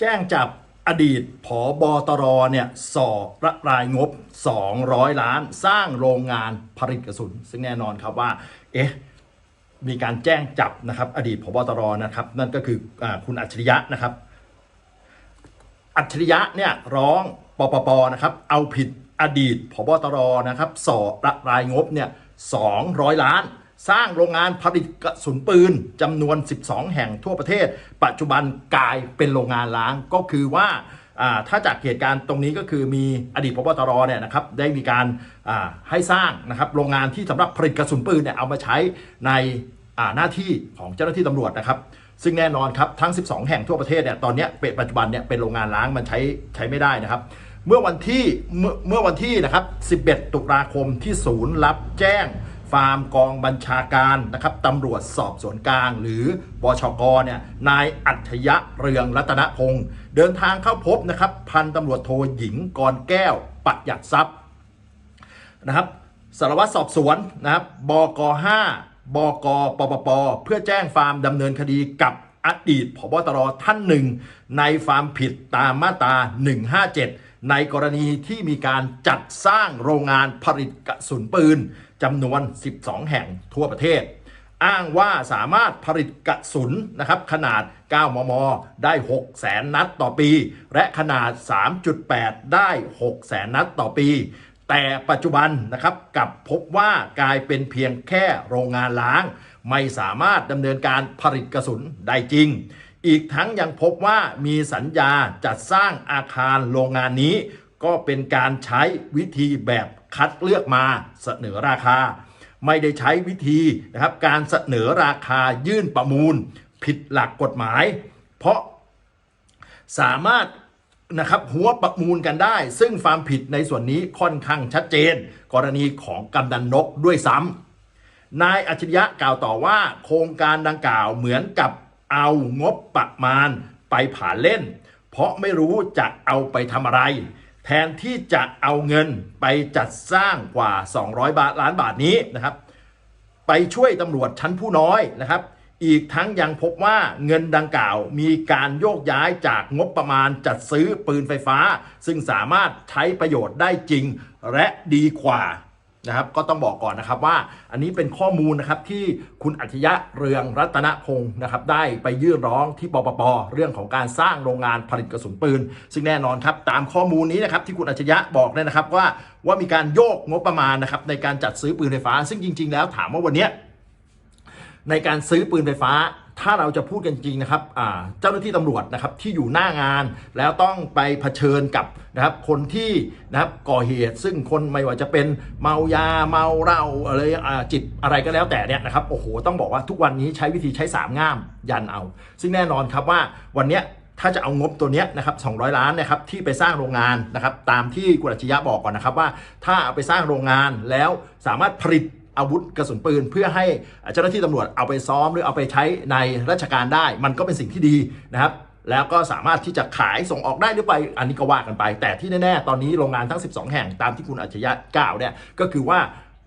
แจ้งจับอดีตผอบอตรเนี่ยสอบระรายงบ 200 ล้าน สร้างโรงงานผลิตกระสุน ซึ่งแน่นอนครับว่า เอ๊ะ มีการแจ้งจับนะครับ อดีตผบตรนะครับ นั่นก็คืออคุณอัจฉริยะนะครับ อัจฉริยะเนี่ยร้องปปปนะครับ เอาผิดอดีตผบตรนะครับ สอบระรายงบเนี่ย200 ล้าน สร้างโรงงานผลิตกระสุนปืนจำนวน 12 แห่งทั่วประเทศ ปัจจุบันกลายเป็นโรงงานล้างก็คือว่าถ้าจากเหตุการณ์ตรงนี้ก็คือมีอดีตพบตรเนี่ยนะครับได้มีการให้สร้างนะครับโรงงานที่สำหรับผลิตกระสุนปืนเนี่ยเอามาใช้ในหน้าที่ของเจ้าหน้าที่ตำรวจนะครับซึ่งแน่นอนครับทั้ง 12 แห่งทั่วประเทศเนี่ยตอนนี้เป็นปัจจุบันเนี่ยเป็นโรงงานล้างมันใช้ใช้ไม่ได้นะครับ เมื่อวันที่เมื่อเมื่อวันที่นะครับ 11 ตุลาคมที่ศูนย์รับแจ้ง ฟาร์มกองบัญชาการนะครับตำรวจสอบสวนกลาง หรือบชกเนี่ยนายอัจฉริยะเรืองรัตนพงศ์เดินทางเข้าพบนะครับพันตำรวจโทหญิงกรแก้ว ปัดหยัดทรัพย์นะครับสารวัตรสอบสวนนะครับบก5บกปปป เพื่อแจ้งฟาร์มดำเนินคดีกับอดีตผบตรท่านหนึ่ง ในฟาร์มผิดตามมาตรา 157 ในกรณีที่มีการจัดสร้างโรงงานผลิตกระสุนปืน จำนวน 12 แห่งทั่วประเทศ อ้างว่าสามารถผลิตกระสุนนะครับขนาด 9 มม ได้ 6 แสนนัดต่อปี และขนาด 3.8 ได้ 6 แสนนัดต่อปี แต่ปัจจุบันนะครับกลับพบว่ากลายเป็นเพียงแค่โรงงานล้าง ไม่สามารถดำเนินการผลิตกระสุนได้จริงอีกทั้งยังพบว่ามีสัญญาจัดสร้างอาคารโรงงานนี้ ก็เป็นการใช้วิธีแบบคัดเลือกมาเสนอราคา ไม่ได้ใช้วิธีนะครับการเสนอราคายื่นประมูล ผิดหลักกฎหมาย เพราะสามารถนะครับหัวประมูลกันได้ ซึ่งความผิดในส่วนนี้ค่อนข้างชัดเจน กรณีของกำนันนกด้วยซ้ำนายอัจฉริยะกล่าวต่อว่า โครงการดังกล่าวเหมือนกับเอางบประมาณไปผ่านเล่น เพราะไม่รู้จะเอาไปทำอะไร แทนที่จะเอาเงินไปจัดสร้างกว่า 200 บาทล้านบาทนี้นะครับ ไปช่วยตำรวจชั้นผู้น้อยนะครับ อีกทั้งยังพบว่าเงินดังกล่าวมีการโยกย้ายจากงบประมาณจัดซื้อปืนไฟฟ้า ซึ่งสามารถใช้ประโยชน์ได้จริงและดีกว่า นะครับก็ต้องบอกก่อนนะครับว่าอันนี้เป็นข้อมูลนะครับที่คุณอัจฉริยะเรืองรัตนพงศ์นะครับได้ไปยื่นร้องที่ปปปเรื่องของการสร้างโรงงานผลิตกระสุนปืน ซึ่งแน่นอนครับตามข้อมูลนี้นะครับที่คุณอัจฉริยะบอกเนี่ยนะครับว่าว่ามีการโยกงบประมาณนะครับในการจัดซื้อปืนไฟฟ้า ซึ่งจริง ๆ แล้วถามว่าวันนี้ในการซื้อปืนไฟฟ้า ถ้าเราจะพูดกันจริงนะครับเจ้าหน้าที่ตำรวจนะครับที่อยู่หน้างาน แล้วต้องไปเผชิญกับนะครับคนที่นะครับก่อเหตุ ซึ่งคนไม่ว่าจะเป็นเมายาเมาเหล้าอะไรจิตอะไรก็แล้วแต่เนี่ยนะครับโอ้โหต้องบอกว่าทุกวันนี้ใช้วิธีใช้สามง่ามยันเอา ซึ่งแน่นอนครับว่าวันนี้ถ้าจะเอางบตัวเนี้ยนะครับ 200 ล้านนะครับที่ไปสร้างโรงงานนะครับ ตามที่กุณอัจฉริยะบอกก่อนนะครับว่า ถ้าเอาไปสร้างโรงงานแล้วสามารถผลิต อาวุธกระสุนปืน เพื่อให้เจ้าหน้าที่ตำรวจเอาไปซ้อมหรือเอาไปใช้ในราชการได้ มันก็เป็นสิ่งที่ดีนะครับแล้วก็สามารถที่จะขายส่งออกได้หรือไป อันนี้ก็ว่ากันไป แต่ที่แน่ ๆ ตอนนี้โรงงานทั้ง 12 แห่งตามที่คุณอัจฉริยะกล่าวเนี่ยก็คือว่า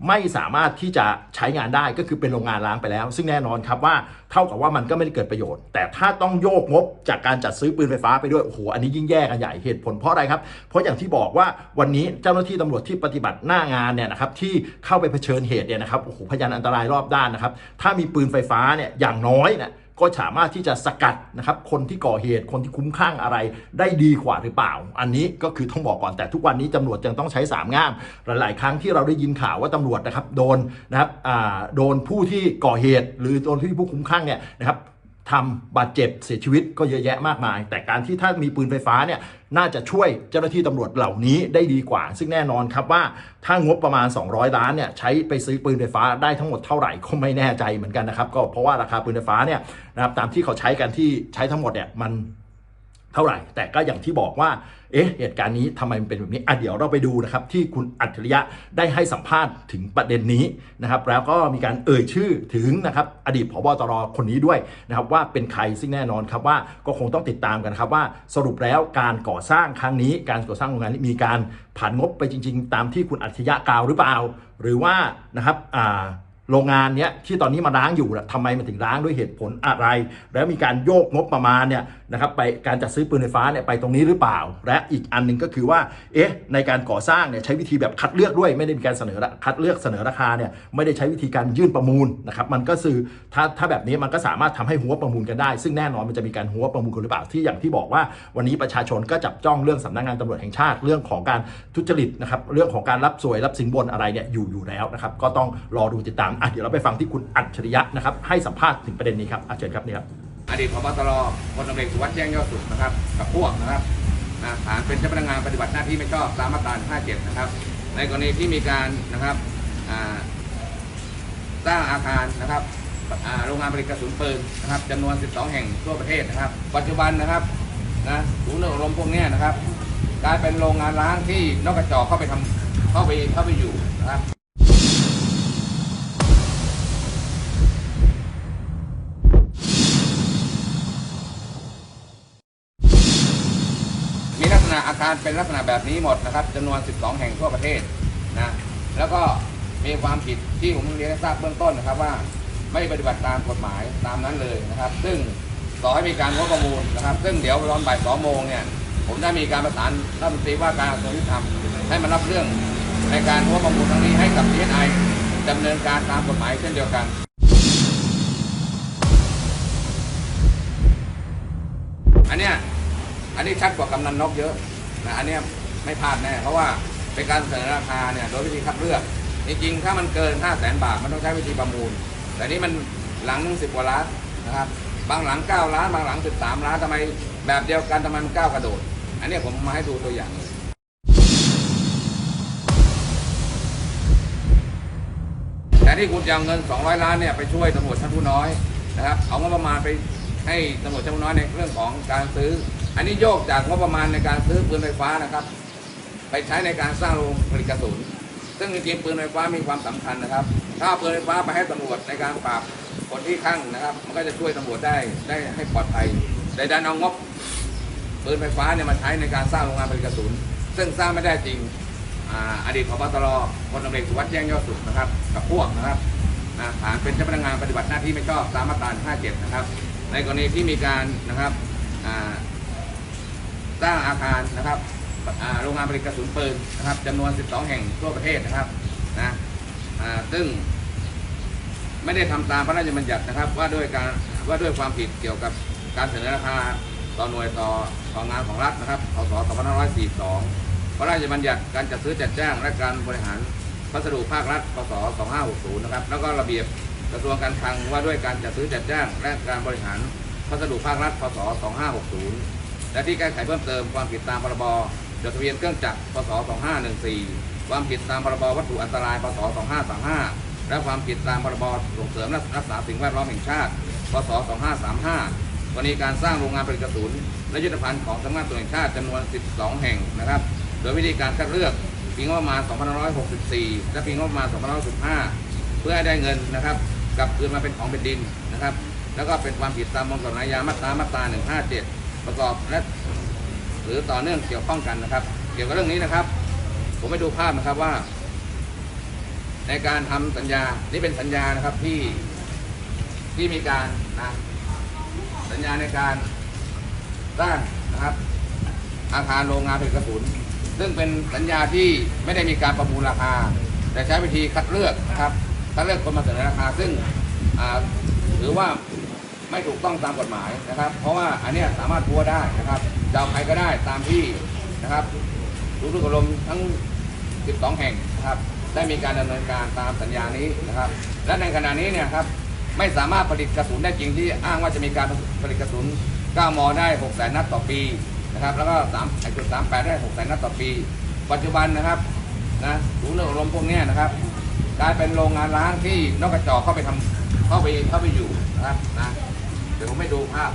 ไม่สามารถที่จะใช้งานได้ก็คือเป็นโรงงานล้างไปแล้ว ซึ่งแน่นอนครับว่าเท่ากับว่ามันก็ไม่ได้เกิดประโยชน์ แต่ถ้าต้องโยกงบจากการจัดซื้อปืนไฟฟ้าไปด้วยโอ้โหอันนี้ยิ่งแย่กันใหญ่เหตุผลเพราะอะไรครับ เพราะอย่างที่บอกว่าวันนี้เจ้าหน้าที่ตำรวจที่ปฏิบัติหน้างานเนี่ยนะครับที่เข้าไปเผชิญเหตุเนี่ยนะครับโอ้โหพยานอันตรายรอบด้านนะครับถ้ามีปืนไฟฟ้าเนี่ยอย่างน้อยเนี่ย ก็สามารถที่จะสกัดนะครับคนที่ก่อเหตุคนที่คุ้มข้างอะไรได้ดีกว่าหรือเปล่า อันนี้ก็คือต้องบอกก่อนแต่ทุกวันนี้ตำรวจยังต้องใช้สามง่าม หลายๆ ครั้งที่เราได้ยินข่าวว่าตำรวจนะครับโดนนะครับอ่าโดนผู้ที่ก่อเหตุ หรือโดนที่ผู้คุ้มข้างเนี่ยนะครับ ทำบาดเจ็บเสียชีวิตก็เยอะแยะมากมาย แต่การที่ถ้ามีปืนไฟฟ้าเนี่ยน่าจะช่วยเจ้าหน้าที่ตำรวจเหล่านี้ได้ดีกว่า ซึ่งแน่นอนครับว่าถ้างบประมาณ 200 ล้านเนี่ยใช้ไปซื้อปืนไฟฟ้าได้ทั้งหมดเท่าไหร่ก็ไม่แน่ใจเหมือนกันนะครับก็เพราะว่าราคาปืนไฟฟ้าเนี่ยนะครับตามที่เขาใช้กันที่ใช้ทั้งหมดเนี่ยมัน เท่าไหร่ แต่ก็อย่างที่บอกว่า เอ๊ะ เหตุการณ์นี้ทำไมมันเป็นแบบนี้ อะเดี๋ยวเราไปดูนะครับที่คุณอัจฉริยะได้ให้สัมภาษณ์ถึงประเด็นนี้นะครับ แล้วก็มีการเอ่ยชื่อถึงนะครับอดีตผบตรคนนี้ด้วยนะครับว่าเป็นใครซึ่งแน่นอนครับว่าก็คงต้องติดตามกันครับว่าสรุปแล้วการก่อสร้างครั้งนี้ การก่อสร้างโรงงานนี้มีการผ่านงบไปจริง ๆ ตามที่คุณอัจฉริยะกล่าวหรือเปล่า หรือว่านะครับอ่า โรงงานเนี้ยที่ตอนนี้มาร้างอยู่น่ะทำไมมันถึงร้างด้วยเหตุผลอะไร แล้วมีการโยกงบประมาณเนี่ยนะครับไปการจัดซื้อปืนไฟฟ้าเนี่ยไปตรงนี้หรือเปล่า และอีกอันหนึ่งก็คือว่าเอ๊ะในการก่อสร้างเนี่ยใช้วิธีแบบคัดเลือกด้วยไม่ได้มีการเสนอละคัดเลือกเสนอราคาเนี่ยไม่ได้ใช้วิธีการยื่นประมูลนะครับมันก็คือถ้าถ้าแบบนี้มันก็สามารถทำให้หัวประมูลกันได้ ซึ่งแน่นอนมันจะมีการหัวประมูลกันหรือเปล่าที่อย่างที่บอกว่าวันนี้ประชาชนก็จับจ้องเรื่องสำนักงานตำรวจแห่งชาติเรื่องของการทุจริตนะครับเรื่องของการรับสวยรับสินบนอะไรเนี่ยอยู่อยู่แล้วนะครับก็ต้องรอดูติดตามอะเดี๋ยวเราไปฟังที่คุณอัจฉริยะนะครับให้สัมภาษณ์ถึงประเด็นนี้ครับอาเชิญครับนี่ครับอดีตพบตรพลตำรวจสุวัสดิ์แจ้งยอดสุขนะครับกับพวกนะครับฐานเป็นเจ้าพนักงานปฏิบัติหน้าที่ไม่ชอบตามมาตรา57 นะครับ ในกรณีที่มีการนะครับสร้างอาคารนะครับโรงงานผลิตกระสุนปืนนะครับจำนวน 12 แห่งทั่วประเทศนะครับ ปัจจุบันนะครับนะศูนย์อบรมพวกนี้นะครับกลายเป็นโรงงานล้างที่นอกกระจอกเข้าไปทำเข้าไปเข้าไปอยู่นะครับ การเป็นลักษณะแบบนี้หมดนะครับจำนวน 12 แห่งทั่วประเทศนะแล้วก็มีความผิดที่ผมเรียนให้ทราบเบื้องต้นนะครับว่าไม่ปฏิบัติตามกฎหมายตามนั้นเลยนะครับ ซึ่งต่อให้มีการงบประมูลนะครับ ซึ่งเดี๋ยวตอนบ่ายสองโมงเนี่ยผมได้มีการประสานรัฐมนตรีว่าการกระทรวงยุติธรรมให้มารับเรื่องในการงบประมูลครั้งนี้ให้กับ DSI ดำเนินการตามกฎหมายเช่นเดียวกันอันเนี้ยอันนี้ชัดกว่ากำนันนกเยอะ นะอันเนี้ยไม่พลาดแน่เพราะว่าเป็นการเสนอราคาเนี่ยโดยวิธีคัดเลือก จริงๆ ถ้ามันเกิน 5 0 0แสนบาท มันต้องใช้วิธีประมูล แต่นี่มันหลังหนึงสิบกว่าล้านนะครับ บางหลัง 9 ล้าน บางหลัง 13 ล้านทำไมแบบเดียวกันทำไมมันก้าวกระโดด อันนี้ผมมาให้ดูตัวอย่างเลยแต่ที่คุณจะเอาเงิน 200 ล้านเนี่ยไปช่วยตำรวจชั้นผู้น้อยนะครับ เอางบประมาณไปให้ตำรวจชั้นผู้น้อยในเรื่องของการซื้อ อันนี้โยกจากงบประมาณในการซื้อปืนไฟฟ้านะครับ ไปใช้ในการสร้างโรงผลิตกระสุน ซึ่งจริงๆปืนไฟฟ้ามีความสำคัญนะครับ ถ้าปืนไฟฟ้าไปให้ตำรวจในการปราบคนที่ข้างนะครับ มันก็จะช่วยตำรวจได้ได้ให้ปลอดภัยแต่ดันเอางบปืนไฟฟ้าเนี่ยมาใช้ในการสร้างโรงงานผลิตกระสุน ซึ่งสร้างไม่ได้จริงอดีตพบตรพลตำรวจเอกสุวัสดิ์แจ้งยอดสุขนะครับ กับพวกนะครับนะฐานเป็นเจ้าพนักงานปฏิบัติหน้าที่ไม่ชอบตามมาตรา 57 นะครับ ในกรณีที่มีการนะครับอ่า สร้างอาคารนะครับโรงงานผลิตกระสุนปืนนะครับจำนวน 12 แห่งทั่วประเทศนะครับนะซึ่งไม่ได้ทำตามพระราชบัญญัตินะครับ ว่าด้วยการว่าด้วยความผิดเกี่ยวกับการเสนอราคาต่อหน่วยต่อต่องานของรัฐนะครับพศ2542 พระราชบัญญัติการจัดซื้อจัดจ้างและการบริหารพัสดุภาครัฐพศ2560 นะครับ แล้วก็ระเบียบกระทรวงการคลังว่าด้วยการจัดซื้อจัดจ้างและการบริหารพัสดุภาครัฐพศ2560 และที่แก้ไขเพิ่มเติมความผิดตามพรบจดทะเบียนเครื่องจักร พศ 2514 ความผิดตามพรบวัตถุอันตราย พศ 2535 และความผิดตามพรบส่งเสริมและรักษาสิ่งแวดล้อมแห่งชาติ พศ 2535 กรณีการสร้างโรงงานผลิตกระสุน และยุทธภัณฑ์ของสำนักงานตำรวจแห่งชาติจำนวน 12 แห่งนะครับ โดยวิธีการคัดเลือกปีงบประมาณ 2564 และปีงบประมาณ 2565 เพื่อให้ได้เงินนะครับกลับคืนมาเป็นของแผ่นดินนะครับ แล้วก็เป็นความผิดตามมวลกฎหมายยามาตรามาตรา 157 ประกอบและหรือต่อเนื่องเกี่ยวข้องกันนะครับ เกี่ยวกับเรื่องนี้นะครับ ผมไปดูภาพนะครับว่า ในการทำสัญญา นี่เป็นสัญญานะครับที่ที่มีการนะสัญญาในการสร้างนะครับ อาคารโรงงานผลิตกระสุน ซึ่งเป็นสัญญาที่ไม่ได้มีการประมูลราคา แต่ใช้วิธีคัดเลือกนะครับคัดเลือกคนมาเสนอราคา ซึ่งอ่าถือว่า ไม่ถูกต้องตามกฎหมายนะครับ เพราะว่าอันเนี้ยสามารถพัวได้นะครับจะเอาใครก็ได้ตามที่นะครับรู้ทุกอารมณ์ทั้ง 12 แห่งนะครับ ได้มีการดำเนินการตามสัญญานี้นะครับ และในขณะนี้เนี่ยครับไม่สามารถผลิตกระสุนได้จริงที่อ้างว่าจะมีการผลิตกระสุน 9มอได้ 6 แสนนัดต่อปีนะครับ แล้วก็3จุด38 ได้ 6 แสนนัดต่อปี ปัจจุบันนะครับนะศูนย์อบรมพวกนี้นะครับกลายเป็นโรงงานล้างที่นอกกระจอกเข้าไปทำเข้าไปเข้าไปอยู่นะครับนะ ดี๋ยวผมให้ดูภาพ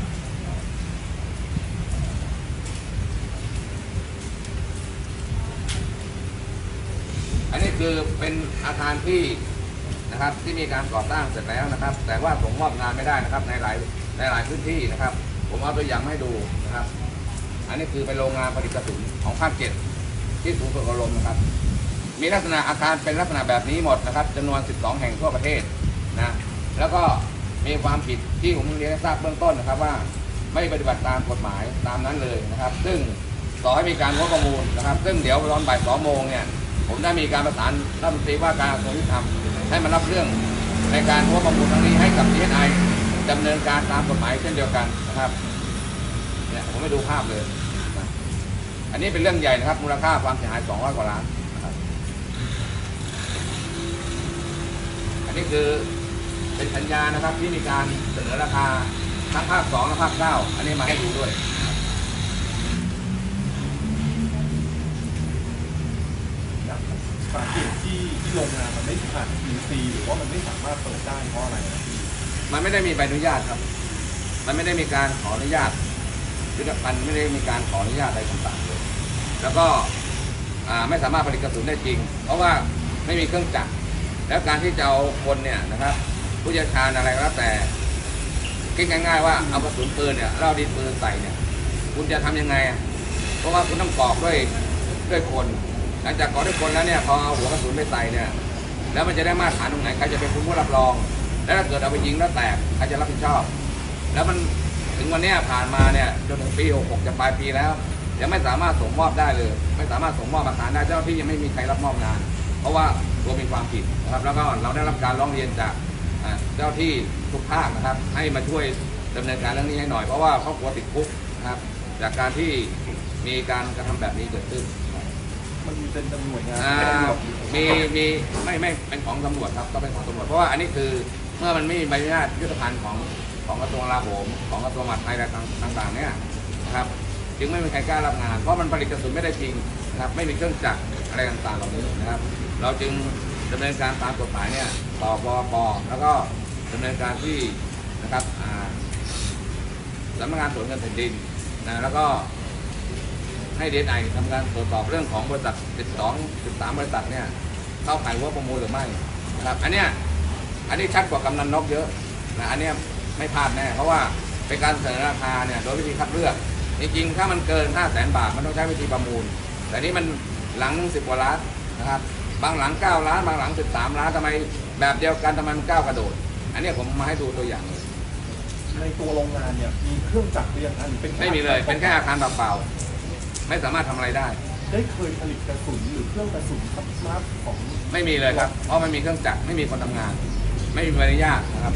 อันนี้คือเป็นอาคารที่นะครับที่มีการก่อสร้างเสร็จแล้วนะครับ แต่ว่าผมมอบงานไม่ได้นะครับ ในหลายในหลายพื้นที่นะครับ ผมเอาตัวอย่างให้ดูนะครับ อันนี้คือเป็นโรงงานผลิตกระสุนของภาคเจ็ดที่ศูนย์ฝึกอบรมนะครับ มีลักษณะอาคารเป็นลักษณะแบบนี้หมดนะครับจำนวน 12 แห่งทั่วประเทศนะแล้วก็ มีความผิดที่ผมเรียนให้ทราบเบื้องต้นนะครับว่า ไม่ปฏิบัติตามกฎหมายตามนั้นเลยนะครับ ซึ่งต่อให้มีการหัวประมูลนะครับ ซึ่งเดี๋ยวตอนบ่ายสองโมงเนี่ยผมได้มีการประสานรัฐมนตรีว่าการกระทรวงยุติธรรมให้มารับเรื่องในการหัวประมูลครั้งนี้ให้กับ DSI ดำเนินการตามกฎหมายเช่นเดียวกันนะครับเนี่ยผมไม่ดูภาพเลย อันนี้เป็นเรื่องใหญ่นะครับ มูลค่าความเสียหาย200กว่าล้านนะครับ อันนี้คือ เป็นสัญญานะครับที่มีการเสนอราคาทั้งภาคสองและภาคเก้าอันนี้มาให้ดูด้วยสาเหตุที่ที่โรงงานมันไม่ผ่าน QC หรือว่ามันไม่สามารถเปิดได้เพราะอะไรนะมันไม่ได้มีใบอนุญาตครับ มันไม่ได้มีการขออนุญาตหรือมันไม่ได้มีการขออนุญาตอะไรต่างๆเลยแล้วก็อ่าไม่สามารถผลิตกระสุนได้จริง เพราะว่าไม่มีเครื่องจักรแล้วการที่จะเอาคนเนี่ยนะครับ ผู้เชี่ยวชาญอะไรก็แล้วแต่คิดง่ายๆว่าเอากระสุนปืนเนี่ยเราดินปืนใส่เนี่ย คุณจะทำยังไงอะเพราะว่าคุณต้องกรอกด้วยด้วยคน หลังจากกรอกด้วยคนแล้วเนี่ยพอเอาหัวกระสุนไปใส่เนี่ย แล้วมันจะได้มาตรฐานตรงไหนใครจะเป็นผู้รับรอง แล้วถ้าเกิดเอาไปยิงแล้วแตกใครจะรับผิดชอบ แล้วมันถึงวันเนี้ยผ่านมาเนี่ยจนถึงปี 66 จะปลายปีแล้วยังไม่สามารถส่งมอบได้เลย ไม่สามารถส่งมอบอาคารได้เจ้าหน้าที่ยังไม่มีใครรับมอบงาน เพราะว่าตัวมีความผิดนะครับแล้วก็เราได้รับการร้องเรียนจากอ่า เจ้าที่ทุกภาคนะครับ ให้มาช่วยดำเนินการเรื่องนี้ให้หน่อยเพราะว่าเขากลัวติดคุกนะครับ จากการที่มีการกระทำแบบนี้เกิดขึ้นมันมีเป็นตำรวจงานอ่าไม่ได้หรอกมีมีไม่ไม่เป็นของตำรวจครับก็เป็นของตำรวจเพราะว่าอันนี้คือเมื่อมันไม่มีใบอนุญาตยุทธภัณฑ์ของของกระทรวงกลาโหมของกระทรวงมหาดไทยอะไรต่างๆเนี่ยนะครับจึงไม่มีใครกล้ารับงาน เพราะมันผลิตกระสุนไม่ได้จริงนะครับไม่มีเครื่องจักรอะไรต่างๆเหล่านี้นะครับ เราจึง ดำเนินการตามกฎหมายเนี่ยต่อปปแล้วก็ดำเนินการที่นะครับสำนักงานตรวจเงินแผ่นดินนะแล้วก็ให้เดีไอทำการตรวจสอบเรื่องของบริษัท 12 13 บริษัทเนี่ยเข้าข่ายหัวประมูลหรือไม่นะครับอันเนี้ยอันนี้ชัดกว่ากำนันนกเยอะนะอันเนี้ยไม่พลาดแน่เพราะว่าเป็นการเสนอราคาเนี่ยโดยวิธีคัดเลือกจริงๆถ้ามันเกิน 5 0 0แสนบาท มันต้องใช้วิธีประมูล แต่นี่มันหลังหนึงสิบกว่าล้านนะครับ บางหลัง 9 ล้าน บางหลัง 13 ล้านทำไม แบบเดียวกันทำไมมันก้าวกระโดด อันเนี้ยผมมาให้ดูตัวอย่างเลยในตัวโรงงานเนี่ยมีเครื่องจักรหรือยังฮะหรือเป็นไม่มีเลยเป็นแค่อาคารเปล่าๆไม่สามารถทำอะไรได้ ได้เคยผลิตกระสุนหรือเครื่องกระสุนซับซ้อนของ ไม่มีเลยครับ เพราะมันมีเครื่องจักรไม่มีคนทำงาน ไม่มีใบอนุญาตนะครับ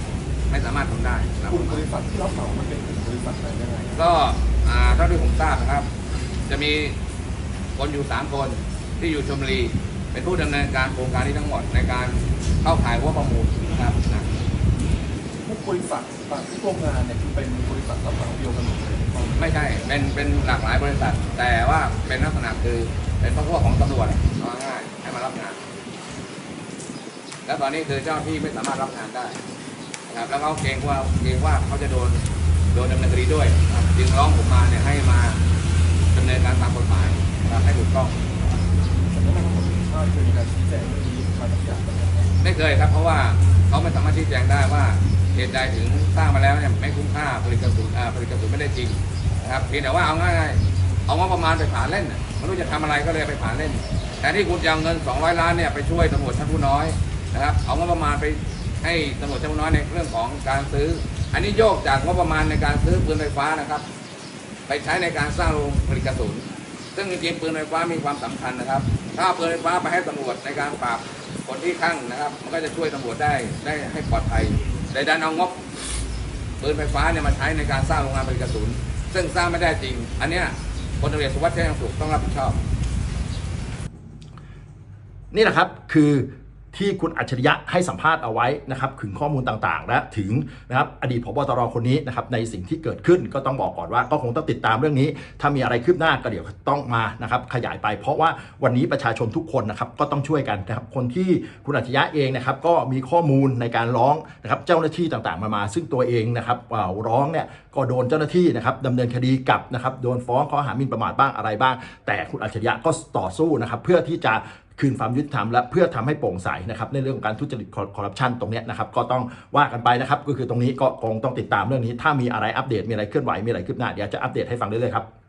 ไม่สามารถทำได้นะครับกลุ่มบริษัทที่รับเหมามันเป็นกลุ่มบริษัทไหนยังไงก็อ่าเท่าที่ผมทราบนะครับ จะมีคนอยู่สามคนที่อยู่ชมบุรี เป็นผู้ดำเนินการโครงการนี้ทั้งหมดในการเข้าขายหัวประมูลนะครับนะทุกบริษัทต่างทุกโรงงานเนี่ยคือเป็นบริษัทรับเหมาเดียวกันหมดเลยถูกต้องไหมไม่ใช่เป็นเป็นหลากหลายบริษัท แต่ว่าเป็นลักษณะคือเป็นพวกของตำรวจเอาง่ายๆให้มารับงาน แล้วตอนนี้คือเจ้าหน้าที่ไม่สามารถรับงานได้นะครับแล้วเขาเกรงว่าเกรงว่าเขาจะโดนโดนดำเนินคดีด้วยนะครับจึงร้องผมมาเนี่ยให้มาดำเนินการตามกฎหมายนะครับให้ถูกต้อง สำนักงานตำรว จแห่งชาติเคยมีการชี้แจงเรื่องนี้มาสักอย่างไม่เคยครับ เพราะว่าเขาไม่สามารถชี้แจงได้ว่าเหตุใดถึงสร้างมาแล้วเนี่ยไม่คุ้มค่าผลิตกระสุนอ่าผลิตกระสุนไม่ได้จริงนะครับเพียงแต่ว่าเอาง่ายๆเอางบประมาณไปผ่านเล่นไม่รู้จะทำอะไรก็เลยไปผ่านเล่นแต่ที่คุณจะเอาเงิน 200 ล้านเนี่ยไปช่วยตำรวจชั้นผู้น้อยนะครับเอางบประมาณไปให้ตำรวจชั้นผู้น้อยในเรื่องของการซื้อ อันนี้โยกจากงบประมาณในการซื้อปืนไฟฟ้านะครับ ไปใช้ในการสร้างโรงผลิตกระสุนซึ่งจริงๆปืนไฟฟ้ามีความสำคัญนะครับ ถ้าเปืนไฟฟ้าไปให้ตำรวจในการปราบคนที่ข้างนะครับ มันก็จะช่วยตำรวจได้ได้ให้ปลอดภัยแต่ดันเอางบปืนไฟฟ้าเนี่ยมาใช้ในการสร้างโรงงานผลิตกระสุน ซึ่งสร้างไม่ได้จริง อันเนี้ยพลตำรวจสุวัสดิ์แจ้งสุขต้องรับผิดชอบ นี่แหละครับคือ ที่คุณอัจฉริยะให้สัมภาษณ์เอาไว้นะครับถึงข้อมูลต่างๆ และถึงนะครับอดีตพบตรคนนี้นะครับในสิ่งที่เกิดขึ้นก็ต้องบอกก่อนว่าก็คงต้องติดตามเรื่องนี้ ถ้ามีอะไรคืบหน้าก็เดี๋ยวต้องมานะครับขยายไป เพราะว่าวันนี้ประชาชนทุกคนนะครับก็ต้องช่วยกันนะครับคนที่คุณอัจฉริยะเองนะครับก็มีข้อมูลในการร้องนะครับเจ้าหน้าที่ต่างๆ มามา ซึ่งตัวเองนะครับอ่าร้องเนี่ยก็โดนเจ้าหน้าที่นะครับดำเนินคดีกับนะครับโดนฟ้องข้อหาหมิ่นประมาทบ้างอะไรบ้าง แต่คุณอัจฉริยะก็ต่อสู้นะครับเพื่อที่จะ คืนความยุติธรรมและเพื่อทำให้โปร่งใสนะครับในเรื่องของการทุจริตคอร์รัปชันตรงนี้นะครับก็ต้องว่ากันไปนะครับก็คือตรงนี้ก็คงต้องติดตามเรื่องนี้ ถ้ามีอะไรอัปเดตมีอะไรเคลื่อนไหวมีอะไรคืบหน้าเดี๋ยวจะอัปเดตให้ฟังเรื่อยๆครับ